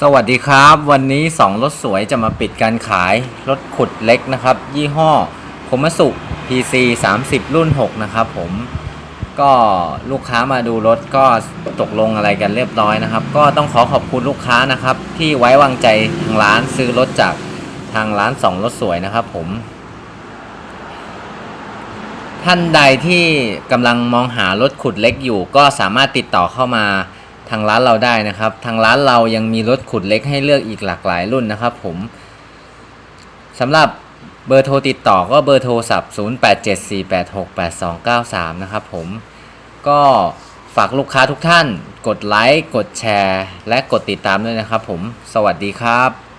สวัสดีครับ วันนี้ 2 รถสวยจะมาปิดการขาย รถขุดเล็กนะครับ ยี่ห้อคมสุ PC 30 รุ่น 6 นะครับผม ก็ลูกค้ามาดูรถก็ตกลงอะไรกันเรียบร้อยนะครับ ก็ต้องขอขอบคุณลูกค้านะครับ ที่ไว้วางใจทางร้านซื้อรถจากทางร้าน 2 รถสวยนะครับผม ท่านใดที่กำลังมองหารถขุดเล็กอยู่ ก็สามารถติดต่อเข้ามา ทางร้านเราได้นะครับ ทางร้านเรายังมีรถขุดเล็กให้เลือกอีกหลากหลายรุ่นนะครับผมสำหรับเบอร์โทรติดต่อก็เบอร์โทรศัพท์ 0874868293 นะครับผม ก็ฝากลูกค้าทุกท่าน กดไลค์ กดแชร์ และกดติดตามด้วยนะครับผม สวัสดีครับ